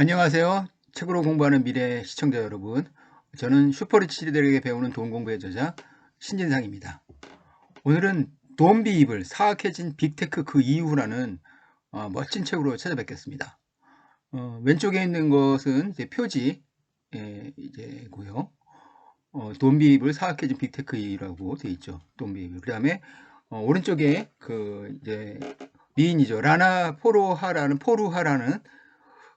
안녕하세요. 책으로 공부하는 미래 시청자 여러분. 저는 슈퍼리치들에게 배우는 돈 공부의 저자 신진상입니다. 오늘은 돈 비 입을 사악해진 빅테크 그 이후라는 어, 멋진 책으로 찾아뵙겠습니다. 어, 왼쪽에 있는 것은 이제 표지 예, 이제고요. 어, 돈 비 입을 사악해진 빅테크 이라고 되어 있죠. 돈 비 입. 그다음에 어, 오른쪽에 그 이제 미인이죠. 라나 포로하라는 포루하라는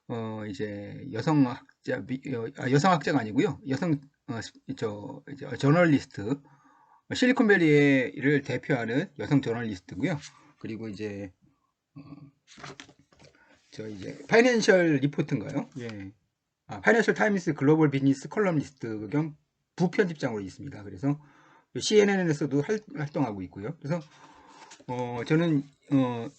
어 이제 여성학자 미, 어, 아, 여성학자가 아니고요. 여성 어, 저 이제 저널리스트 실리콘밸리를 대표하는 여성 저널리스트고요. 그리고 이제 어, 저 이제 파이낸셜 리포트인가요? 예. 아, 파이낸셜 타임스 글로벌 비즈니스 컬럼리스트 겸 부편집장으로 있습니다. 그래서 CNN에서도 활, 활동하고 있고요. 그래서 어, 저는 어,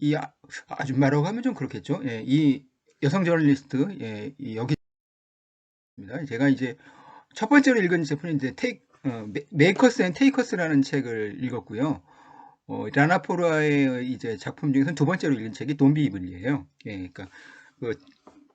이 아, 아줌마라고 하면 좀 그렇겠죠. 예, 이 여성 저널리스트 예, 여기 입니다. 제가 이제 첫 번째로 읽은 제품이 이제 테이, 어, 메이커스 앤 테이커스라는 책을 읽었고요. 어, 라나포르아의 이제 작품 중에서 두 번째로 읽은 책이 돈비이블이에요. 예, 그러니까 그,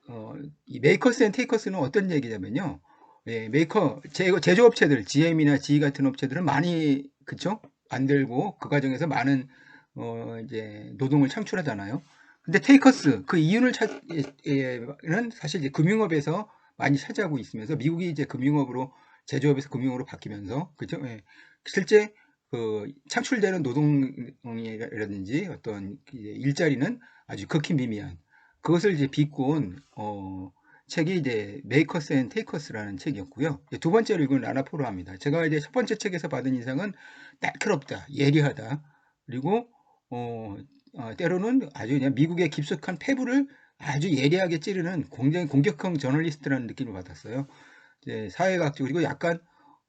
어, 이 메이커스 앤 테이커스는 어떤 얘기냐면요. 예, 메이커 제, 제조업체들 GM이나 GE 같은 업체들은 많이 그쵸 만들고 그 과정에서 많은 어, 이제 노동을 창출하잖아요. 근데 테이커스 그 이윤을 찾는 사실 이제 금융업에서 많이 차지하고 있으면서 미국이 이제 금융업으로 제조업에서 금융업으로 바뀌면서 그죠? 예. 실제 그 창출되는 노동이라든지 어떤 일자리는 아주 극히 미미한 그것을 이제 비꼰 어, 책이 이제 메이커스 앤 테이커스라는 책이었고요. 두 번째로 읽은 라나포로합니다. 제가 이제 첫 번째 책에서 받은 인상은 날카롭다, 예리하다, 그리고 어, 어, 때로는 아주 그냥 미국의 깊숙한 패부를 아주 예리하게 찌르는 굉장히 공격형 저널리스트라는 느낌을 받았어요. 이제 사회학적 그리고 약간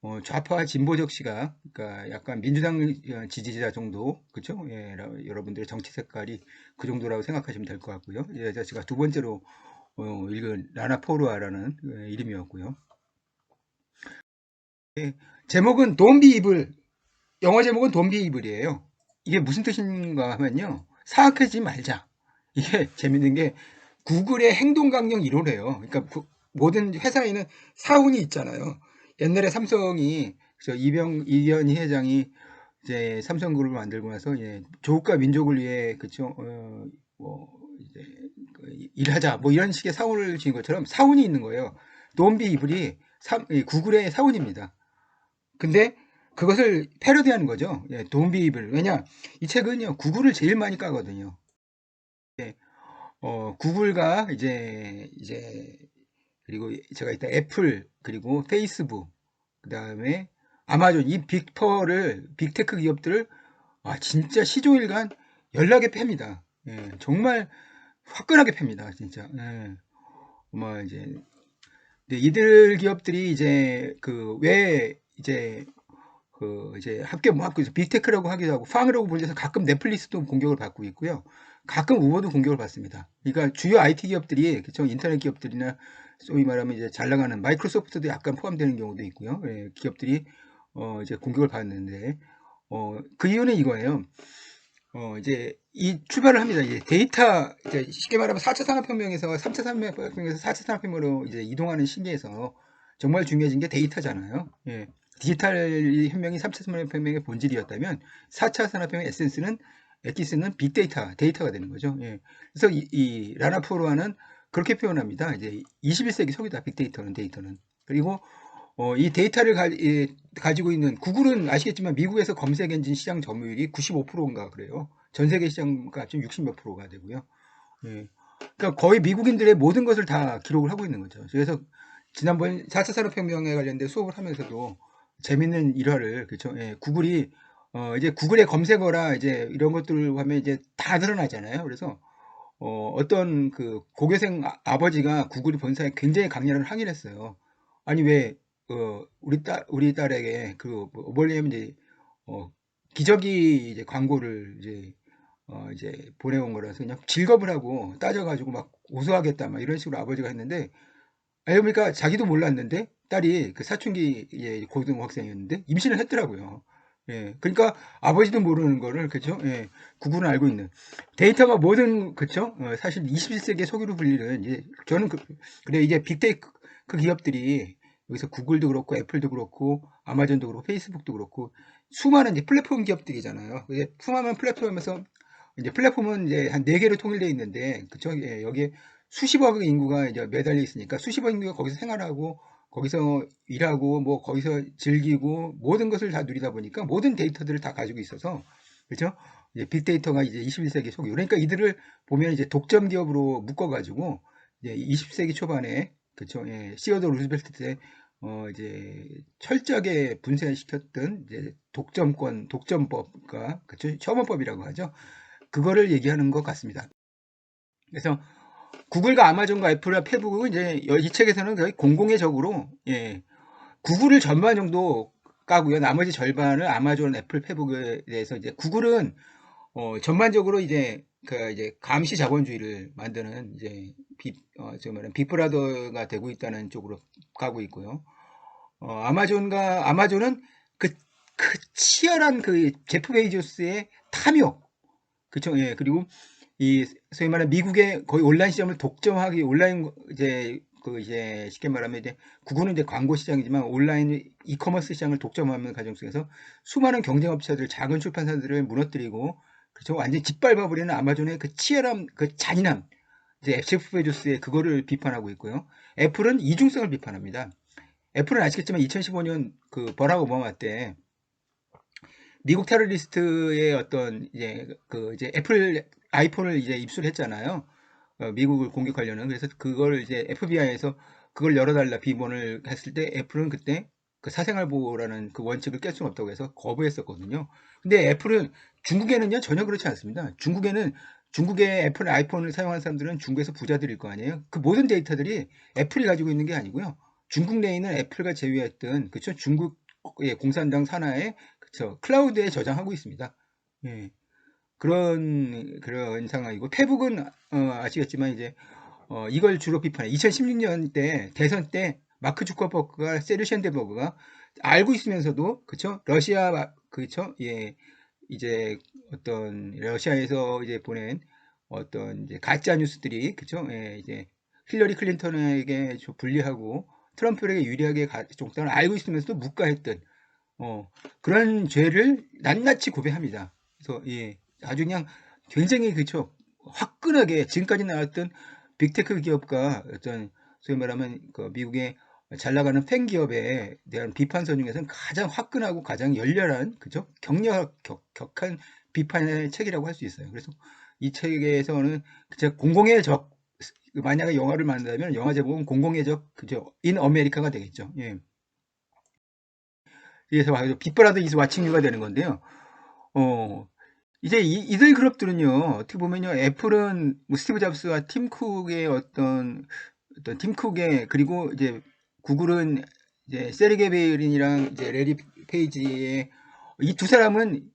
어, 좌파 진보적 시각, 그러니까 약간 민주당 지지자 정도, 그렇죠? 예, 여러분들의 정치 색깔이 그 정도라고 생각하시면 될 것 같고요. 예, 제가 두 번째로 어, 읽은 라나 포르아라는 예, 이름이었고요. 예, 제목은 돈비 이블, 영어 제목은 돈비 이블이에요. 이게 무슨 뜻인가 하면요. 사악하지 말자. 이게 재밌는 게 구글의 행동 강령 1호래요. 그러니까 모든 회사에는 사운이 있잖아요. 옛날에 삼성이 저 이병 이현희 회장이 이제 삼성그룹을 만들고 나서 예, 조국과 민족을 위해 그쵸 어, 뭐 이제 그 일하자 뭐 이런 식의 사운을 지은 것처럼 사운이 있는 거예요. 돈비 이블이 사, 구글의 사운입니다. 근데 그것을 패러디하는 거죠. 예, 돈비입을. 왜냐, 이 책은요, 구글을 제일 많이 까거든요. 예, 어, 구글과 이제, 이제, 그리고 제가 이따 애플, 그리고 페이스북, 그 다음에 아마존, 이 빅퍼를, 빅테크 기업들을, 아, 진짜 시종일관 연락에 팹니다. 예, 정말 화끈하게 팹니다, 진짜. 예. 뭐, 이제, 이들 기업들이 이제, 그, 왜, 이제, 그 이제 뭐 합격해서 빅테크라고 하기도 하고 팡이라고 불려서 가끔 넷플릭스도 공격을 받고 있고요. 가끔 우버도 공격을 받습니다. 그러니까 주요 IT 기업들이 그쵸 인터넷 기업들이나 소위 말하면 이제 잘 나가는 마이크로소프트도 약간 포함되는 경우도 있고요. 예, 기업들이 어 이제 공격을 받는데 어 그 이유는 이거예요. 어 이제 이 출발을 합니다. 이제 데이터 이제 쉽게 말하면 4차 산업혁명에서 3차 산업혁명에서 4차 산업혁명으로 이제 이동하는 시기에서 정말 중요해진 게 데이터잖아요. 예. 디지털 혁명이 3차 산업혁명의 본질이었다면 4차 산업혁명의 에센스는 엑기스는 빅데이터, 데이터가 되는 거죠. 예. 그래서 이, 이 라나포로와는 그렇게 표현합니다. 이제 21세기 속이다, 빅데이터는, 데이터는. 그리고 어, 이 데이터를 가, 예, 가지고 있는 구글은 아시겠지만 미국에서 검색 엔진 시장 점유율이 95%인가 그래요. 전 세계 시장가 좀60몇 프로가 되고요. 예. 그러니까 거의 미국인들의 모든 것을 다 기록을 하고 있는 거죠. 그래서 지난번 4차 산업혁명에 관련된 수업을 하면서도 재밌는 일화를 그렇죠. 예, 구글이 어, 이제 구글의 검색어라 이제 이런 것들 하면 이제 다 드러나잖아요. 그래서 어, 어떤 그 고교생 아, 버지가 구글 본사에 굉장히 강렬한 항의를 했어요. 아니 왜 어, 우리 딸 우리 딸에게 그 뭐냐면 이제 어, 기저귀 이제 광고를 이제 어, 이제 보내온 거라서 그냥 질겁을 하고 따져가지고 막 우수하겠다 막 이런 식으로 아버지가 했는데 알고 보니까 자기도 몰랐는데 딸이 그 사춘기 고등학생이었는데 임신을 했더라고요. 예. 그러니까 아버지도 모르는 거를 그죠? 예. 구글은 알고 있는 데이터가 모든 그죠? 어, 사실 21세기의 소기로 불리는 이제 저는 그, 그래 이게 빅테이크 기업들이 여기서 구글도 그렇고 애플도 그렇고 아마존도 그렇고 페이스북도 그렇고 수많은 이제 플랫폼 기업들이잖아요. 이제 수많은 플랫폼에서 이제 플랫폼은 이제 한 네 개로 통일되어 있는데 그쵸? 예, 여기에 수십억 인구가 이제 매달려 있으니까 수십억 인구가 거기서 생활하고 거기서 일하고 뭐 거기서 즐기고 모든 것을 다 누리다 보니까 모든 데이터들을 다 가지고 있어서 그렇죠? 이제 빅데이터가 이제 21세기 속이 그러니까 이들을 보면 이제 독점 기업으로 묶어 가지고 이제 20세기 초반에 그렇죠? 예, 시어도 루즈벨트 때 어, 이제 철저하게 분쇄시켰던 이제 독점권, 독점법과 그쵸? 처분법이라고 하죠. 그거를 얘기하는 것 같습니다. 그래서 구글과 아마존과 애플과 페북은 이제 이 책에서는 거의 공공의 적으로 예, 구글을 전반 정도 까고요. 나머지 절반을 아마존, 애플, 페북에 대해서 이제 구글은 어, 전반적으로 이제 그 이제 감시 자본주의를 만드는 이제 비, 어, 저 말은 빅브라더가 되고 있다는 쪽으로 가고 있고요. 어, 아마존과 아마존은 그, 그 치열한 그 제프 베이조스의 탐욕, 그쵸? 예, 그리고 이 소위 말하는 미국의 거의 온라인 시장을 독점하기 온라인 이제 그 이제 쉽게 말하면 이제 구글은 이제 광고 시장이지만 온라인 이커머스 시장을 독점하는 과정 속에서 수많은 경쟁 업체들, 작은 출판사들을 무너뜨리고 그렇죠. 완전히 짓밟아 버리는 아마존의 그 치열함, 그 잔인함. 이제 제프 베조스의 그거를 비판하고 있고요. 애플은 이중성을 비판합니다. 애플은 아시겠지만 2015년 그 버락 오바마 때 미국 테러리스트의 어떤 이제 그 이제 애플 아이폰을 이제 입수했잖아요. 어, 미국을 공격하려는 그래서 그걸 이제 FBI에서 그걸 열어달라 비번을 했을 때 애플은 그때 그 사생활 보호라는 그 원칙을 깰 수는 없다고 해서 거부했었거든요. 근데 애플은 중국에는요 전혀 그렇지 않습니다. 중국에는 중국의 애플 아이폰을 사용하는 사람들은 중국에서 부자들일 거 아니에요. 그 모든 데이터들이 애플이 가지고 있는 게 아니고요. 중국 내에 있는 애플과 제외했던 그쵸 중국의 공산당 산하에 그쵸 클라우드에 저장하고 있습니다. 예. 그런 그런 상황이고 페북은 어, 아시겠지만 이제 어, 이걸 주로 비판해. 2016년 때 대선 때 마크 주커버그가 세르 샌드버그가 알고 있으면서도 그쵸 러시아 그쵸 예 이제 어떤 러시아에서 이제 보낸 어떤 이제 가짜 뉴스들이 그쵸 예 이제 힐러리 클린턴에게 좀 불리하고 트럼프에게 유리하게 종단을 알고 있으면서도 묵과했던 어, 그런 죄를 낱낱이 고백합니다. 그래서 예, 아주 그냥 굉장히 그쵸 화끈하게 지금까지 나왔던 빅테크 기업과 어떤 소위 말하면 그 미국의 잘 나가는 팬 기업에 대한 비판서 중에서는 가장 화끈하고 가장 열렬한 그죠 격렬 격, 격한 비판의 책이라고 할 수 있어요. 그래서 이 책에서는 진짜 공공의 적 만약에 영화를 만든다면 영화 제목은 공공의 적 그죠 인 아메리카가 되겠죠. 예. 그래서 빅브라더 이즈 와칭유가 되는 건데요. 어, 이제 이, 들 그룹들은요, 어떻게 보면요, 애플은 뭐 스티브 잡스와 팀 쿡의 어떤, 어떤 팀 쿡의, 그리고 이제 구글은 이제 세르게 베일린이랑 이제 레리 페이지의 이 두 사람은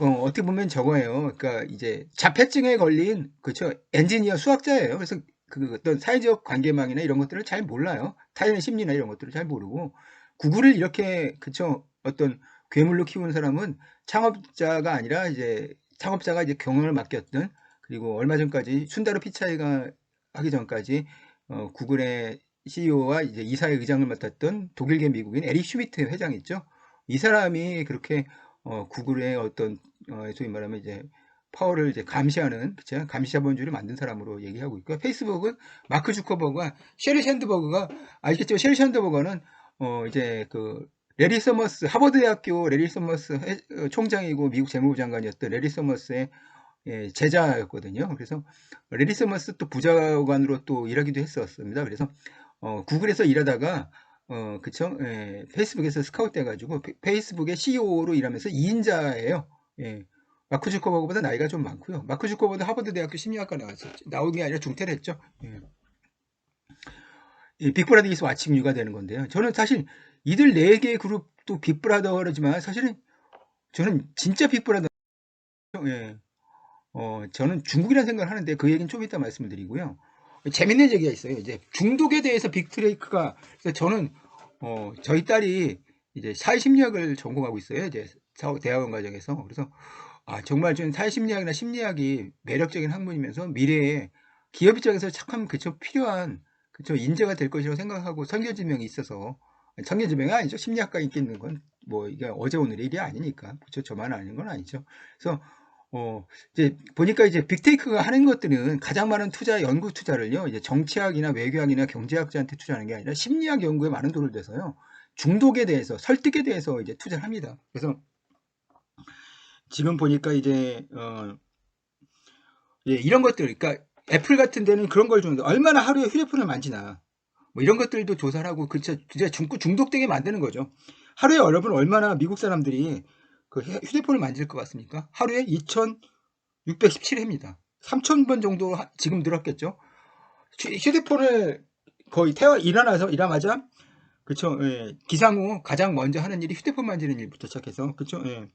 어, 떻게 보면 저거예요. 그러니까 이제 자폐증에 걸린 그렇죠 엔지니어 수학자예요. 그래서 그 어떤 사회적 관계망이나 이런 것들을 잘 몰라요. 타인의 심리나 이런 것들을 잘 모르고 구글을 이렇게 그쵸 어떤 괴물로 키운 사람은 창업자가 아니라 이제 창업자가 이제 경영을 맡겼던 그리고 얼마 전까지 순다로 피차이가 하기 전까지 어, 구글의 CEO와 이제 이사회 의장을 맡았던 독일계 미국인 에릭 슈미트 회장 있죠. 이 사람이 그렇게 어, 구글의 어떤 어, 소위 말하면 이제 파워를 이제 감시하는 그쵸? 감시 자본주의를 만든 사람으로 얘기하고 있고 페이스북은 마크 주커버그와 셰리 샌드버그가 아시겠지만 셰리 샌드버그는 어 이제 그 레리 서머스 하버드 대학교 레리 서머스 어, 총장이고 미국 재무부 장관이었던 레리 서머스의 예, 제자였거든요. 그래서 레리 서머스 또 부자관으로 또 일하기도 했었습니다. 그래서 어, 구글에서 일하다가 어, 그쵸? 예, 페이스북에서 스카우트 돼가지고 페이스북의 CEO로 일하면서 2인자예요. 예. 마크 주커버그보다 나이가 좀 많고요. 마크 주커버드 하버드 대학교 심리학과 나왔었죠. 나온 게 아니라 중퇴를 했죠. 예. 이 빅브라더에서 와칭 유가 되는 건데요. 저는 사실 이들 네 개의 그룹도 빅브라더라지만 사실은 저는 진짜 빅브라더 예. 어, 저는 중국이라는 생각을 하는데 그 얘기는 좀 이따 말씀을 드리고요. 재밌는 얘기가 있어요. 이제 중독에 대해서 빅트레이크가 저는 어, 저희 딸이 이제 사회심리학을 전공하고 있어요. 이제 대학원 과정에서 그래서 아 정말 좀 사회심리학이나 심리학이 매력적인 학문이면서 미래에 기업 입장에서 참 그쵸 필요한 그쵸 인재가 될 것이라고 생각하고 선교지명이 있어서 선교지명이 아니죠 심리학과 있겠는 건 뭐 이게 어제 오늘 일이 아니니까 그쵸 저만 아닌 건 아니죠 그래서 어, 이제 보니까 이제 빅테이크가 하는 것들은 가장 많은 투자, 연구 투자를요, 이제 정치학이나 외교학이나 경제학자한테 투자하는 게 아니라 심리학 연구에 많은 돈을 대서요, 중독에 대해서, 설득에 대해서 이제 투자를 합니다. 그래서 지금 보니까 이제, 어, 예, 이런 것들, 그러니까 애플 같은 데는 그런 걸 주는데 얼마나 하루에 휴대폰을 만지나. 뭐 이런 것들도 조사를 하고, 그, 진짜 중독되게 만드는 거죠. 하루에 여러분 얼마나 미국 사람들이 그 휴대폰을 만질 것 같습니까? 하루에 2,617회입니다. 3,000번 정도 지금 늘었겠죠? 휴대폰을 거의 태어 일어나서 일어나자 그쵸 예. 기상 후 가장 먼저 하는 일이 휴대폰 만지는 일부터 시작해서 그쵸 예.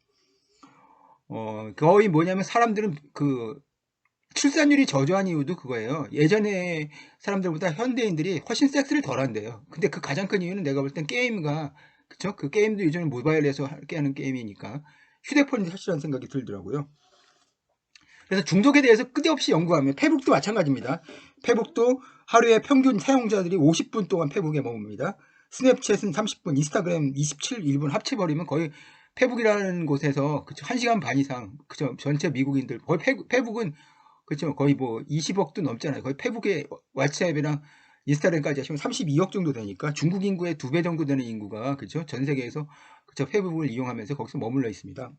어 거의 뭐냐면 사람들은 그 출산율이 저조한 이유도 그거예요. 예전에 사람들보다 현대인들이 훨씬 섹스를 덜 한대요. 근데 그 가장 큰 이유는 내가 볼 땐 게임과 그쵸? 그 게임도 요즘 모바일에서 함께 하는 게임이니까 휴대폰이 사실한 생각이 들더라고요. 그래서 중독에 대해서 끝없이 연구하면 페북도 마찬가지입니다. 페북도 하루에 평균 사용자들이 50분 동안 페북에 머뭅니다. 스냅챗은 30분, 인스타그램 27, 1분 합쳐버리면 거의 페북이라는 곳에서 그쵸 1시간 반 이상 그쵸 전체 미국인들 거의 페북, 페북은 그쵸 거의 뭐 20억도 넘잖아요. 거의 페북의 왓츠앱이랑 인스타그램까지 하시면 32억 정도 되니까 중국 인구의 두 배 정도 되는 인구가 그죠? 전 세계에서 그죠? 페북을 이용하면서 거기서 머물러 있습니다.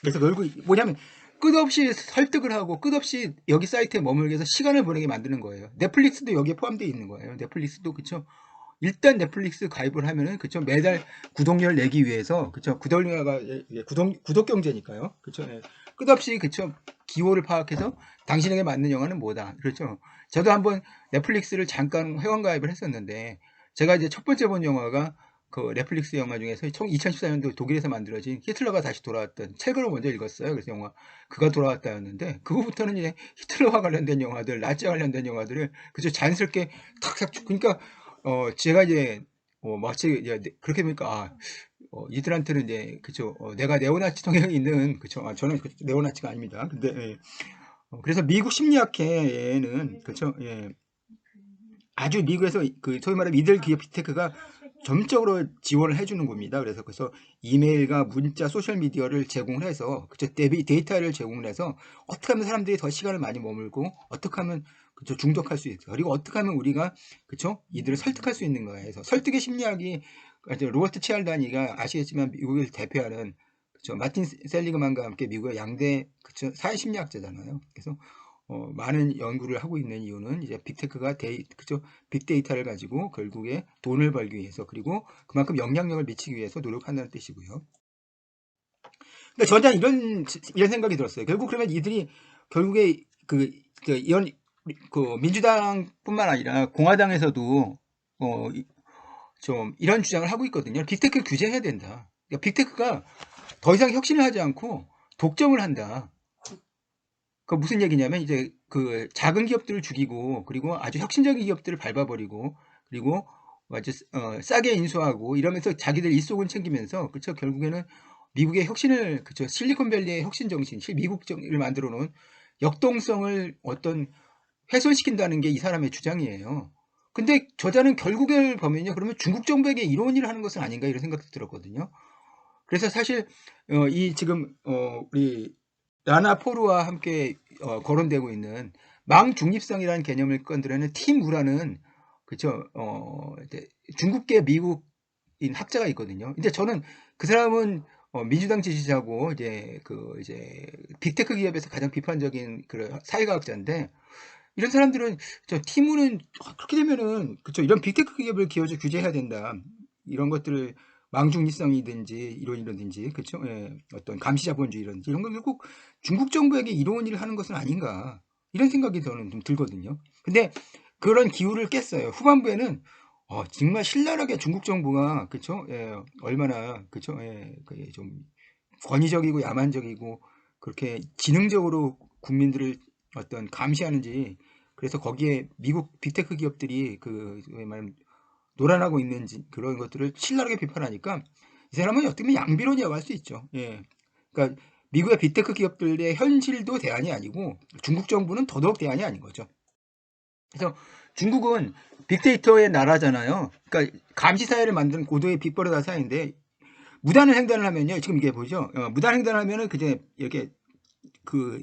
그래서 결국 뭐냐면 끝없이 설득을 하고 끝없이 여기 사이트에 머물게 해서 시간을 보내게 만드는 거예요. 넷플릭스도 여기에 포함되어 있는 거예요. 넷플릭스도 그쵸? 일단 넷플릭스 가입을 하면은 그쵸 매달 구독료를 내기 위해서 그쵸 구독료가 구독 구독 경제니까요. 그쵸 예. 끝없이 그쵸 기호를 파악해서 당신에게 맞는 영화는 뭐다. 그렇죠. 저도 한번 넷플릭스를 잠깐 회원 가입을 했었는데 제가 이제 첫 번째 본 영화가 그 넷플릭스 영화 중에서 2014년도 독일에서 만들어진 히틀러가 다시 돌아왔던 책을 먼저 읽었어요. 그래서 영화 그가 돌아왔다였는데 그거부터는 이제 히틀러와 관련된 영화들, 나치 관련된 영화들을 그저 자연스럽게 탁탁 그러니까 어 제가 이제 어 마치 이제 그렇게 보니까 아 어, 이들한테는 이제 그죠 어, 내가 네오나치 성향이 있는 그죠 아, 저는 네오나치가 아닙니다. 근데 예. 어, 그래서 미국 심리학회에는 그렇죠. 예. 아주 미국에서 그 소위 말하는 미들 기업 빅테크가 점적으로 지원을 해주는 겁니다. 그래서 그래서 이메일과 문자, 소셜 미디어를 제공을 해서 그쵸 데이터를 제공을 해서 어떻게 하면 사람들이 더 시간을 많이 머물고 어떻게 하면 그쵸 중독할 수 있어. 그리고 어떻게 하면 우리가 그쵸 이들을 설득할 수 있는 거예요. 그래서 설득의 심리학이 로버트 치알다니가 아시겠지만 미국을 대표하는 그쵸 마틴 셀리그만과 함께 미국의 양대 그쵸 사회심리학자잖아요. 그래서 어, 많은 연구를 하고 있는 이유는 이제 빅테크가 데이, 그죠? 빅데이터를 가지고 결국에 돈을 벌기 위해서 그리고 그만큼 영향력을 미치기 위해서 노력한다는 뜻이고요. 근데 저는 이런 이런 생각이 들었어요. 결국 그러면 이들이 결국에 그, 그 이런 그 민주당뿐만 아니라 공화당에서도 어, 좀 이런 주장을 하고 있거든요. 빅테크 규제해야 된다. 그러니까 빅테크가 더 이상 혁신을 하지 않고 독점을 한다. 그 무슨 얘기냐면 이제 그 작은 기업들을 죽이고 그리고 아주 혁신적인 기업들을 밟아버리고 그리고 아주 어, 싸게 인수하고 이러면서 자기들 일속은 챙기면서 그쵸 결국에는 미국의 혁신을 그쵸 실리콘밸리의 혁신 정신, 미국을 만들어 놓은 역동성을 어떤 훼손시킨다는 게 이 사람의 주장이에요. 근데 저자는 결국을 보면요. 그러면 중국 정부에게 이런 일을 하는 것은 아닌가 이런 생각도 들었거든요. 그래서 사실 어, 이 지금 어, 우리 라나 포르와 함께 어, 거론되고 있는 망 중립성이라는 개념을 건드려는 팀 우라는 그쵸 어, 중국계 미국인 학자가 있거든요. 근데 저는 그 사람은 어, 민주당 지지자고 이제 그 이제 빅테크 기업에서 가장 비판적인 그 사회과학자인데 이런 사람들은 저 티무는 그렇게 되면은 그쵸 이런 빅테크 기업을 기어서 규제해야 된다 이런 것들을 망중립성이든지 이론이라든지 그렇죠? 예, 어떤 감시자본주의라든지 이런 건 결국 중국 정부에게 일을 하는 것은 아닌가 이런 생각이 저는 좀 들거든요. 근데 그런 기후를 깼어요. 후반부에는 어, 정말 신랄하게 중국 정부가 그렇죠? 예, 얼마나 그렇죠? 예, 좀 권위적이고 야만적이고 그렇게 지능적으로 국민들을 어떤 감시하는지 그래서 거기에 미국 빅테크 기업들이 그 말하면 노란하고 있는지 그런 것들을 신랄하게 비판하니까 이 사람은 어떻게 보면 양비론이라고 할 수 있죠. 예. 그러니까 미국의 빅테크 기업들의 현실도 대안이 아니고 중국 정부는 더더욱 대안이 아닌 거죠. 그래서 중국은 빅데이터의 나라잖아요. 그러니까 감시 사회를 만드는 고도의 빅버릇한 사회인데 무단을 횡단을 하면요. 지금 이게 보죠. 어, 무단 횡단을 하면은 그제 이렇게 그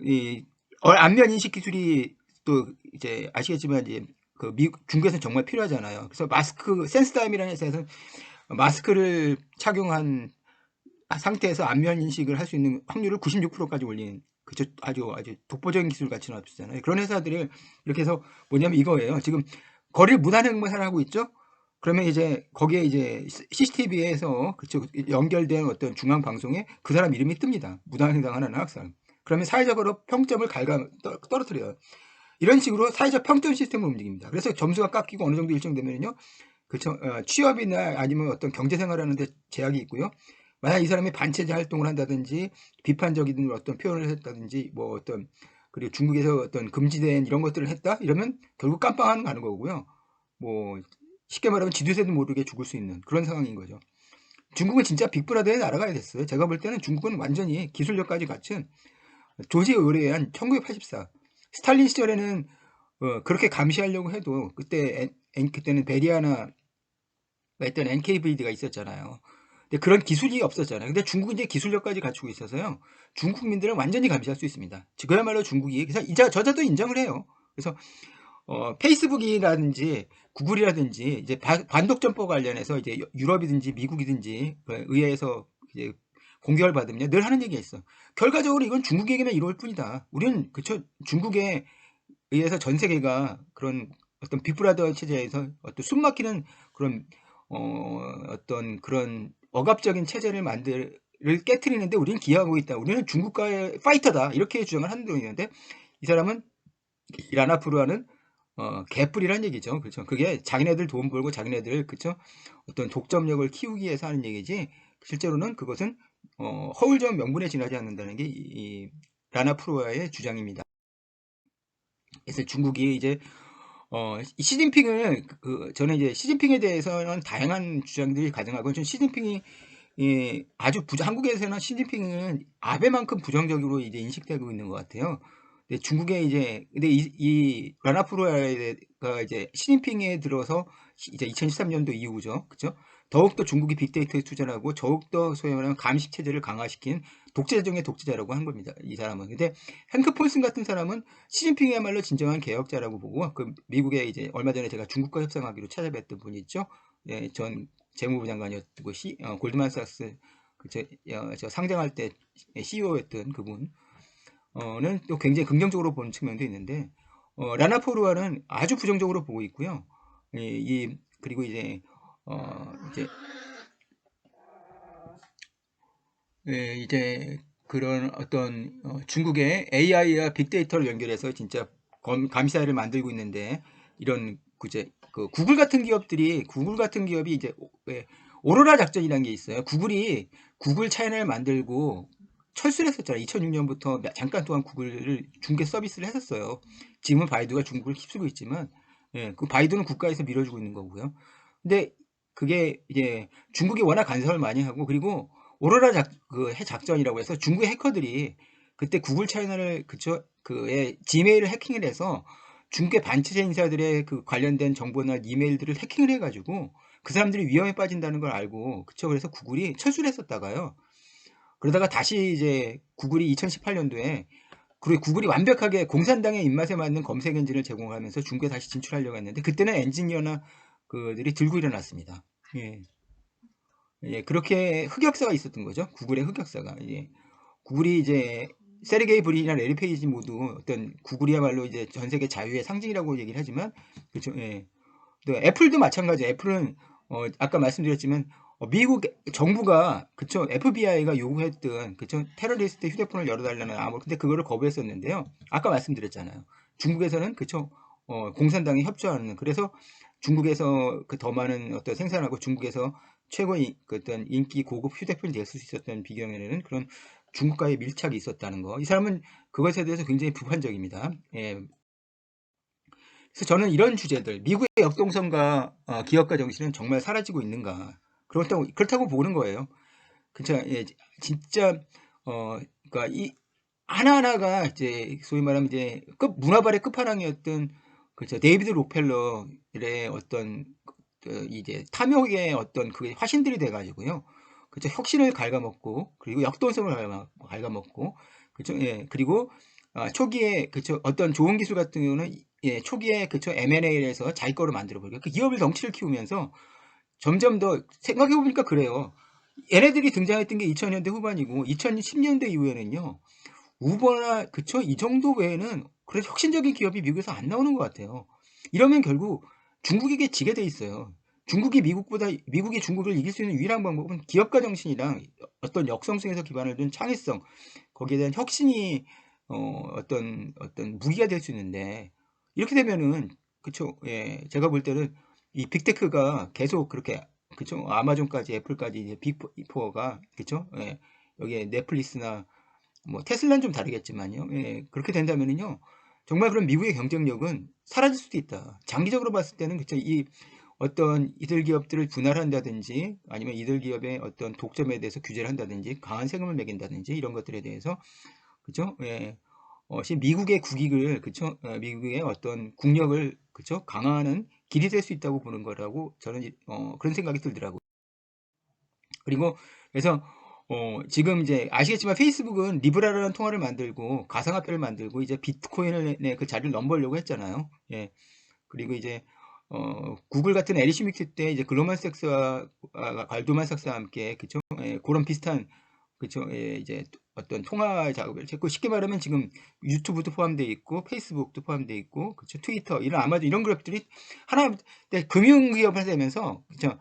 이, 어, 안면 인식 기술이 또 이제 아시겠지만 이제 그 미국 중국에서는 정말 필요하잖아요. 그래서 마스크 센스타임이라는 회사에서 마스크를 착용한 상태에서 안면 인식을 할 수 있는 확률을 96%까지 올린 그저 아주 아주 독보적인 기술 가치 나왔잖아요. 그런 회사들을 이렇게 해서 뭐냐면 이거예요. 지금 거리를 무단 횡단을 하고 있죠. 그러면 이제 거기에 이제 CCTV에서 그쪽 연결된 어떤 중앙 방송에 그 사람 이름이 뜹니다. 무단 횡단하는 학생. 그러면 사회적으로 평점을 갈가 떠- 떨어뜨려요. 이런 식으로 사회적 평점 시스템을 움직입니다. 그래서 점수가 깎이고 어느 정도 일정되면요, 그쵸 어, 취업이나 아니면 어떤 경제 생활하는데 제약이 있고요. 만약 이 사람이 반체제 활동을 한다든지 비판적인 어떤 표현을 했다든지 뭐 어떤 그리고 중국에서 어떤 금지된 이런 것들을 했다 이러면 결국 깜빵하는 가는 거고요. 뭐 쉽게 말하면 지도세도 모르게 죽을 수 있는 그런 상황인 거죠. 중국은 진짜 빅브라더의 나라가 됐어요. 제가 볼 때는 중국은 완전히 기술력까지 갖춘 조지 의뢰한 1984 스탈린 시절에는 어, 그렇게 감시하려고 해도 그때 엔- 엔- 그때는 베리아나 했던 NKVD가 있었잖아요. 근데 그런 기술이 없었잖아요. 근데 중국은 이제 기술력까지 갖추고 있어서요. 중국민들은 완전히 감시할 수 있습니다. 그야말로 중국이 그래서 이자 저자도 인정을 해요. 그래서 어, 페이스북이라든지 구글이라든지 이제 바- 반독점법 관련해서 이제 유럽이든지 미국이든지 그 의회에서 이제 공격을 받으면 늘 하는 얘기가 있어. 결과적으로 이건 중국에게만 이로울 뿐이다. 우리는 그쵸 중국에 의해서 전 세계가 그런 어떤 빅브라더 체제에서 어떤 숨막히는 그런 어, 어떤 그런 억압적인 체제를 만들 을 깨뜨리는데 우리는 기여하고 있다. 우리는 중국과의 파이터다. 이렇게 주장을 하는 분이 있는데 이 사람은 이 라나프루아는 어, 개뿔이란 얘기죠. 그렇죠. 그게 자기네들 돈 벌고 자기네들 그렇죠. 어떤 독점력을 키우기 위해서 하는 얘기지. 실제로는 그것은 어, 허울적 명분에 지나지 않는다는 게 이, 이 라나프루아의 주장입니다. 그래서 중국이 이제 어, 이 시진핑을 그 저는 이제 시진핑에 대해서는 다양한 주장들이 가능하고 좀 시진핑이 이 아주 부, 한국에서는 시진핑은 아베만큼 부정적으로 이제 인식되고 있는 것 같아요. 근데 중국에 이제 근데 이, 이 라나프로가 이제 시진핑에 들어서 시- 이제 2013년도 이후죠, 그렇죠? 더욱더 중국이 빅데이터에 투자하고 더욱더 소위 말하는 감식 체제를 강화시킨 독재 중의 독재자라고 한 겁니다. 이 사람은. 근데 헨크 폴슨 같은 사람은 시진핑이야말로 진정한 개혁자라고 보고 그 미국에 이제 얼마 전에 제가 중국과 협상하기로 찾아뵀던 분이 있죠. 예, 전 재무부 장관이었고 시, 어, 골드만삭스 그 저, 어, 저 상장할 때 CEO였던 그분 어는 또 굉장히 긍정적으로 보는 측면도 있는데 어, 라나포르와는 아주 부정적으로 보고 있고요. 이, 이 그리고 이제 어 이제 예, 이제 그런 어떤 어, 중국의 AI와 빅데이터를 연결해서 진짜 검- 감시사를 만들고 있는데 이런 그제 그 구글 같은 기업들이 구글 같은 기업이 이제 오- 왜 오로라 작전이라는 게 있어요. 구글이 구글 차이나를 만들고 철수를 했었잖아요. 2006년부터 잠깐 동안 구글을 중개 서비스를 했었어요. 지금은 바이두가 중국을 휩쓰고 있지만, 예, 그 바이두는 국가에서 밀어주고 있는 거고요. 근데 그게 이제 중국이 워낙 간섭을 많이 하고 그리고 오로라 작, 그해 작전이라고 해서 중국 해커들이 그때 구글 차이나를 그쵸 그의 지메일을 해킹을 해서 중국의 반체제 인사들의 그 관련된 정보나 이메일들을 해킹을 해가지고 그 사람들이 위험에 빠진다는 걸 알고 그쵸 그래서 구글이 철수를 했었다가요. 그러다가 다시 이제 구글이 2018년도에 그리고 구글이 완벽하게 공산당의 입맛에 맞는 검색 엔진을 제공하면서 중국에 다시 진출하려고 했는데 그때는 엔지니어나 그들이 들고 일어났습니다. 예. 예, 그렇게 흑역사가 있었던 거죠. 구글의 흑역사가. 예. 구글이 이제 세르게이 브린이나 레리 페이지 모두 어떤 구글이야말로 이제 전 세계 자유의 상징이라고 얘기를 하지만 그렇죠. 예. 또 애플도 마찬가지예요. 애플은 어, 아까 말씀드렸지만 어, 미국 정부가 그쵸 FBI가 요구했던 그쵸 테러리스트 휴대폰을 열어달라는 암호 근데 그거를 거부했었는데요. 아까 말씀드렸잖아요. 중국에서는 그쵸 어, 공산당이 협조하는 그래서 중국에서 그 더 많은 어떤 생산하고 중국에서 최고의 그 어떤 인기 고급 휴대폰이 될 수 있었던 비경에는 그런 중국과의 밀착이 있었다는 거. 이 사람은 그것에 대해서 굉장히 비판적입니다. 예. 그래서 저는 이런 주제들, 미국의 역동성과 어, 기업가 정신은 정말 사라지고 있는가. 그렇다고 그렇다고 보는 거예요. 그쵸? 예, 진짜 어 그러니까 이 하나하나가 이제 소위 말하면 이제 끝 문화발의 끝판왕이었던 그죠 데이비드 록펠러의 어떤 그 이제 탐욕의 어떤 그 화신들이 돼가지고요. 그죠 혁신을 갉아먹고 그리고 역동성을 갉아- 갉아먹고 그죠 예 그리고 아, 초기에 그쵸 어떤 좋은 기술 같은 경우는 예 초기에 그쵸 M&A에서 자기 거로 만들어 버리고 그 기업의 덩치를 키우면서 점점 더 생각해 보니까 그래요. 얘네들이 등장했던 게 2000년대 후반이고 2010년대 이후에는요. 우버나 그쵸? 이 정도 외에는 그래서 혁신적인 기업이 미국에서 안 나오는 것 같아요. 이러면 결국 중국에게 지게 돼 있어요. 중국이 미국보다 미국이 중국을 이길 수 있는 유일한 방법은 기업가 정신이랑 어떤 역성성에서 기반을 둔 창의성. 거기에 대한 혁신이 어, 어떤 어떤 무기가 될 수 있는데 이렇게 되면은 그쵸? 예 제가 볼 때는 이 빅테크가 계속 그렇게 그쵸? 아마존까지 애플까지 이제 빅4가 그쵸? 예 여기에 넷플릭스나 뭐 테슬라는 좀 다르겠지만요. 예, 그렇게 된다면은요. 정말 그런 미국의 경쟁력은 사라질 수도 있다. 장기적으로 봤을 때는 그쵸 이 어떤 이들 기업들을 분할한다든지 아니면 이들 기업의 어떤 독점에 대해서 규제를 한다든지 강한 세금을 매긴다든지 이런 것들에 대해서 그죠? 예. 어, 시 미국의 국익을 그쵸? 어, 미국의 어떤 국력을 그쵸? 강화하는 길이 될 수 있다고 보는 거라고 저는 이- 어, 그런 생각이 들더라고요. 그리고 그래서 어, 지금 이제 아시겠지만 페이스북은 리브라라는 통화를 만들고 가상화폐를 만들고 이제 비트코인을 네, 그 자리를 넘보려고 했잖아요. 예. 그리고 이제 어, 구글 같은 에리시믹스 때 이제 글로만삭스와 아, 갈도만삭스와 함께 그쵸? 예, 그런 비슷한 그쵸? 예, 이제 어떤 통화 작업을 했고 쉽게 말하면 지금 유튜브도 포함되어 있고 페이스북도 포함되어 있고 그쵸? 트위터 이런 아마도 이런 그룹들이 하나 네, 금융기업을 되면서 그쵸?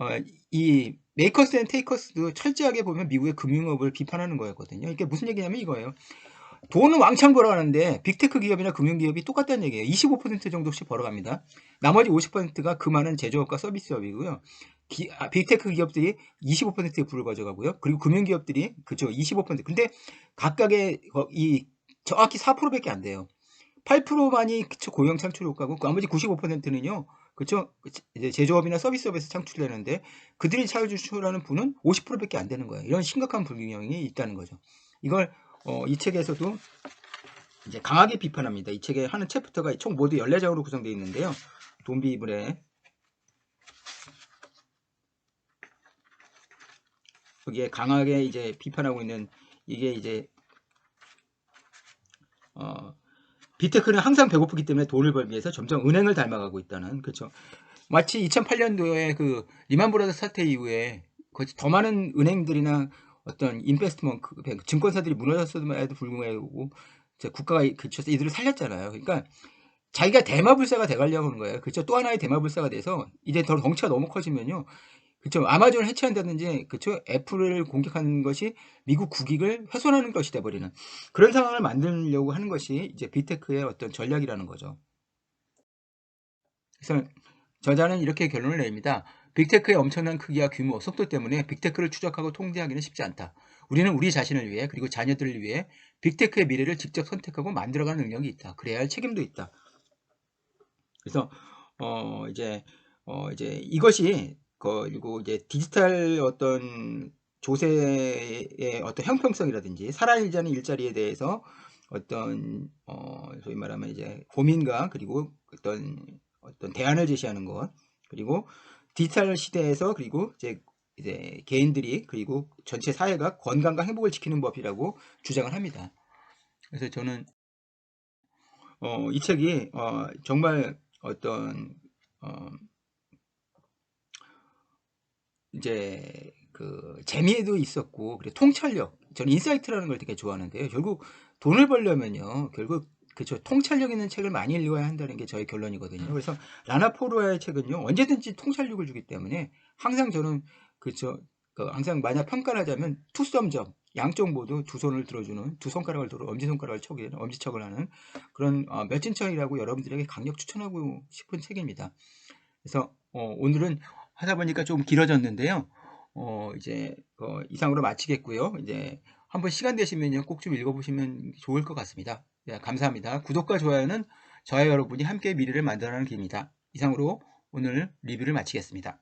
어, 이 메이커스 앤 테이커스도 철저하게 보면 미국의 금융업을 비판하는 거였거든요. 이게 무슨 얘기냐면 이거예요. 돈은 왕창 벌어가는데 빅테크 기업이나 금융기업이 똑같다는 얘기예요. 25% 정도씩 벌어갑니다. 나머지 50%가 그 많은 제조업과 서비스업이고요. 기- 아, 빅테크 기업들이 25%에 불을 가져가고요. 그리고 금융기업들이 그죠 25%. 근데 각각의 어, 이 정확히 4%밖에 안 돼요. 8%만이 그쵸 고용 창출 효과고 나머지 95%는요. 그쵸 이제 제조업이나 서비스업에서 창출되는데 그들이 창출하는 부는 50%밖에 안 되는 거예요. 이런 심각한 불균형이 있다는 거죠. 이걸 어, 이 책에서도 이제 강하게 비판합니다. 이 책에 하는 챕터가 총 모두 14장으로 구성되어 있는데요. 돈비블의 거기에 강하게 이제 비판하고 있는 이게 이제 어, 비테크는 항상 배고프기 때문에 돈을 벌기 위해서 점점 은행을 닮아가고 있다는 그렇죠. 마치 2008년도에 그 리만 브라더 사태 이후에 더 많은 은행들이나 어떤 인베스트먼트 그 증권사들이 무너졌음에도 불구하고 국가가 그쳐서 이들을 살렸잖아요. 그러니까 자기가 대마불사가 돼가려고 하는 거예요. 그렇죠. 또 하나의 대마불사가 돼서 이제 더 덩치가 너무 커지면요. 그렇죠. 아마존을 해체한다든지 그렇죠. 애플을 공격하는 것이 미국 국익을 훼손하는 것이 돼버리는 그런 상황을 만들려고 하는 것이 이제 빅테크의 어떤 전략이라는 거죠. 그래서 저자는 이렇게 결론을 냅니다. 빅테크의 엄청난 크기와 규모, 속도 때문에 빅테크를 추적하고 통제하기는 쉽지 않다. 우리는 우리 자신을 위해 그리고 자녀들을 위해 빅테크의 미래를 직접 선택하고 만들어가는 능력이 있다. 그래야 할 책임도 있다. 그래서 어 이제 어 이제 이것이 그리고 이제 디지털 어떤 조세의 어떤 형평성이라든지 살아있지 않은 일자리에 대해서 어떤 어 소위 말하면 이제 고민과 그리고 어떤 어떤 대안을 제시하는 것 그리고 디지털 시대에서 그리고 이제 이제 개인들이 그리고 전체 사회가 건강과 행복을 지키는 법이라고 주장을 합니다. 그래서 저는 어, 이 책이 어, 정말 어떤 어, 이제 그 재미도 있었고 그리고 통찰력 저는 인사이트라는 걸 되게 좋아하는데요. 결국 돈을 벌려면요. 결국 그쵸 통찰력 있는 책을 많이 읽어야 한다는 게 저의 결론이거든요. 그래서 라나 포로의 책은요 언제든지 통찰력을 주기 때문에 항상 저는 그쵸 그 항상 만약 평가를 하자면 투썸점 양쪽 모두 두 손을 들어주는 두 손가락을 들어 엄지 손가락을 척이 엄지척을 하는 그런 어, 몇진천이라고 여러분들에게 강력 추천하고 싶은 책입니다. 그래서 어, 오늘은 하다 보니까 좀 길어졌는데요. 어, 이제 어, 이상으로 마치겠고요. 이제 한번 시간 되시면요 꼭 좀 읽어보시면 좋을 것 같습니다. 네, 감사합니다. 구독과 좋아요는 저와 여러분이 함께 미래를 만들어가는 길입니다. 이상으로 오늘 리뷰를 마치겠습니다.